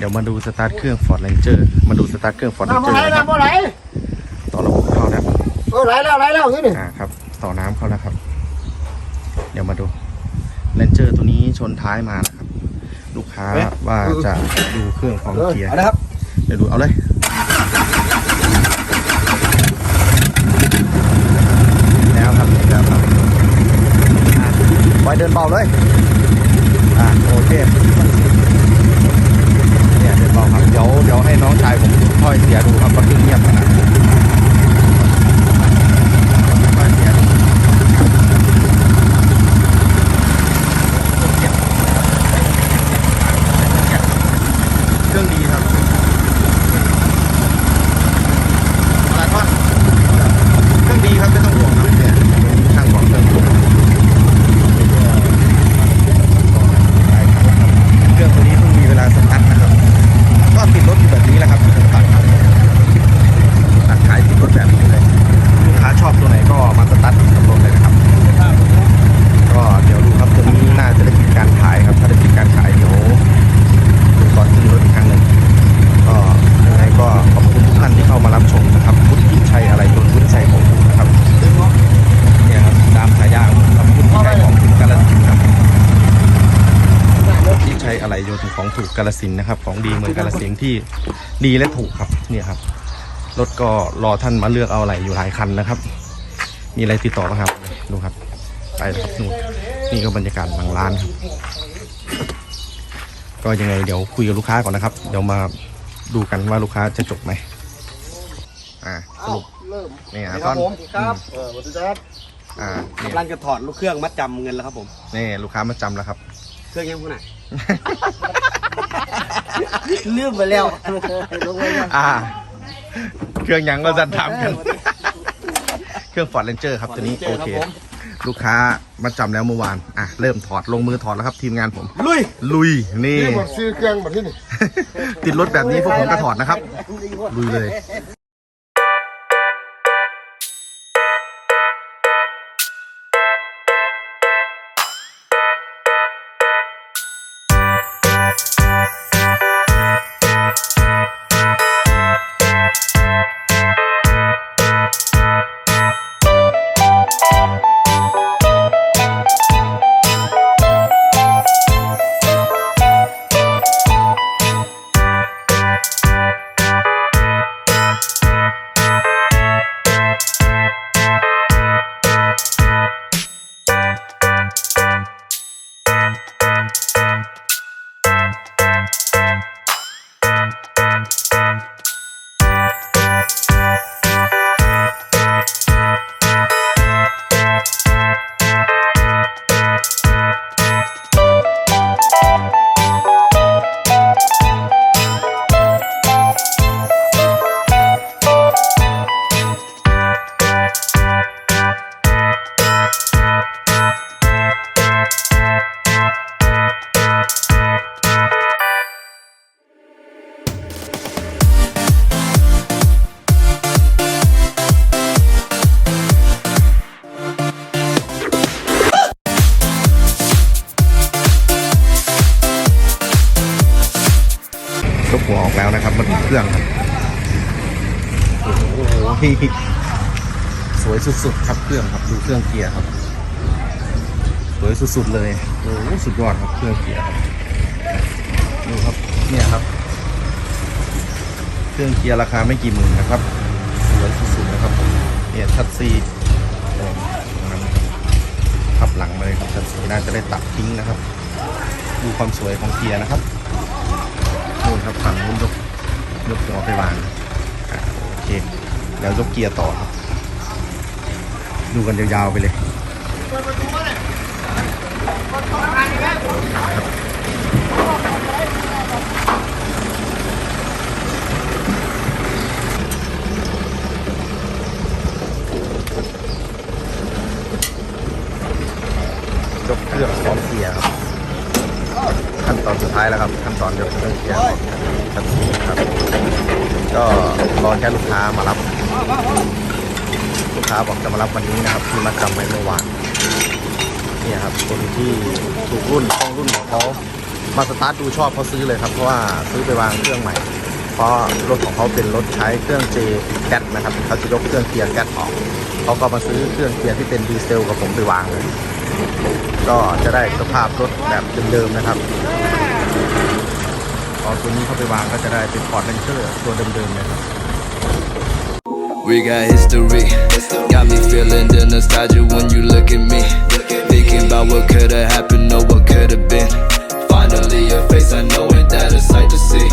เดี๋ยวมาดูสตาร์ทเครื่อง Ford Ranger มาดูสตาร์ทเครื่อง Ford น้ำ Ranger ไหลนะครับน้ำไหลต่อระบบเข้าแล้วเออไหลแล้วไหลแล้วนี่นี่อ่าครับ ต่อน้ำเข้าแล้วครับ เดี๋ยวมาดู Ranger ตัวนี้ชนท้ายมานะครับ ลูกค้าว่าจะดูเครื่องของเกียร์เอาละครับ เดี๋ยวดูเอาเลยแล้วครับแล้วครับอะปล่อยเดินเบาเลย อ่าโอเคเนี่ยเดินเบาครับ เดี๋ยวเดี๋ยวให้น้องชายผมค่ อยเสียดูครับว่าเครื่องเงียบขนาดไหนค่อยเสียดูเครื่องดีครับอะไรทอดเครื่องดีครับไม่ต้องห่วงครับเนี่ยช่างบอกเครื่องดี เครื่องตัวนี้เพิ่งมีเวลาสตาร์ทนะครับ ก็ติดรถอยู่แบบนี้แหละครับที่ผมตัดขายตัดขายติดรถแบบนี้เลย ลูกค้าชอบตัวไหนก็มาสตาร์ทกับรถเลยนะครับ ก็เดี๋ยวดูครับตัวนี้น่าจะได้ปิดการขายครับ ถ้าได้ปิดการขายเดี๋ยวดูก่อนขึ้นรถอีกครั้งหนึ่งก็ยังไงก็ขอบคุณทุกท่านที่เข้ามารับชมนะครับพุทธชัยอะไรยนต์พุทธชัยของผมนะครับเนี่ยครับตามฉายาของผมครับพุทธชัยของคุณกาลสินธุ์ครับ ที่ใช้อะไรโยนของ ถูกกาลสินธุ์นะครับ ของดีเมืองกาลสินธุ์ที่ดีและถูกครับเนี่ยครับรถก็รอท่านมาเลือกเอาอะไรอยู่หลายคันนะครับ มีอะไรติดต่อบ้างครับดูครับไปเลยครับนู่นนี่ก็บรรยากาศหลังร้านครับก็ยังไงเดี๋ยวคุยกับลูกค้าก่อนนะครับ เดี๋ยวมาดูกันว่าลูกค้าจะจบไหมอ่าสรุปเริ่มนี่คอะรับต้อนผมครับเออสวัสดีครับอ่านี่กำลังจะถอดลูกเครื่องมัดจำเงินแล้วครับผมนี่ลูกค้ามาจำแล้วครับ เครื่องยังคุณไหน ลืมไปแล้วลงไปแล้วอ่า เครื่องยังก็จะถามกัน เครื่อง Ford Ranger ครับตัวนี้โอเคลูกค้ามาจำแล้วเมื่อวาน อะ เริ่มถอดลงมือถอดแล้วครับทีมงานผม ลุย ลุย นี่ นี่ผมซื้อเครื่องแบบนี้นี่ ติดรถแบบนี้พวกผมก็ถอดนะครับ ลุยเลย ยกหัวออกแล้วนะครับมาดูเครื่องครับโอ้โหสวยสุดๆครับเครื่องครับดูเครื่องเกียร์ครับ สวยสุดๆเลยโอ้สุดยอดครับเครื่องเกียร์ครับดูครับเนี่ยครับ เครื่องเกียร์ราคาไม่กี่หมื่นนะครับ สวยสุดๆนะครับเนี่ยชัดซีโอ้ตรงนั้นขับหลังมาเลยครับชัดซีน่าจะได้ตัดทิ้งนะครับ ดูความสวยของเกียร์นะครับ ยกหัวไปวางอ่าโอเคแล้วยกเกียร์ต่อครับ ดูกันยาวๆไปเลยยกเครื่องพร้อมเกียร์ครับ ขั้นตอนสุดท้ายแล้วครับ ขั้นตอนยกเครื่องเกียร์ ครับครับ ก็รอแค่ลูกค้ามารับ ลูกค้าบอกจะมารับวันนี้นะครับที่มาจำไว้เมื่อวานเนี่ยครับคนที่ถูกรุ่นต้องรุ่นของเขามาสตาร์ทดูชอบเขาซื้อเลยครับเพราะว่าซื้อไปวางเครื่องใหม่ เพราะรถของเขาเป็นรถใช้เครื่อง J แก๊สนะครับเขาจะยกเครื่องเกียร์แก๊สออกเขาก็มาซื้อเครื่องเกียร์ที่เป็นดีเซลกับผมไปวางเลยก็จะได้สภาพรถแบบเดิมๆนะครับ เอาตัวนี้เข้าไปวางก็จะได้เป็นพอร์ตเลนเจอร์ตัวเดิมๆเลยครับ We got history. Got me feeling the nostalgia when you look at me. Thinking about what could have happened or what could have been. Finally, your face, I know, ain't that a sight to see.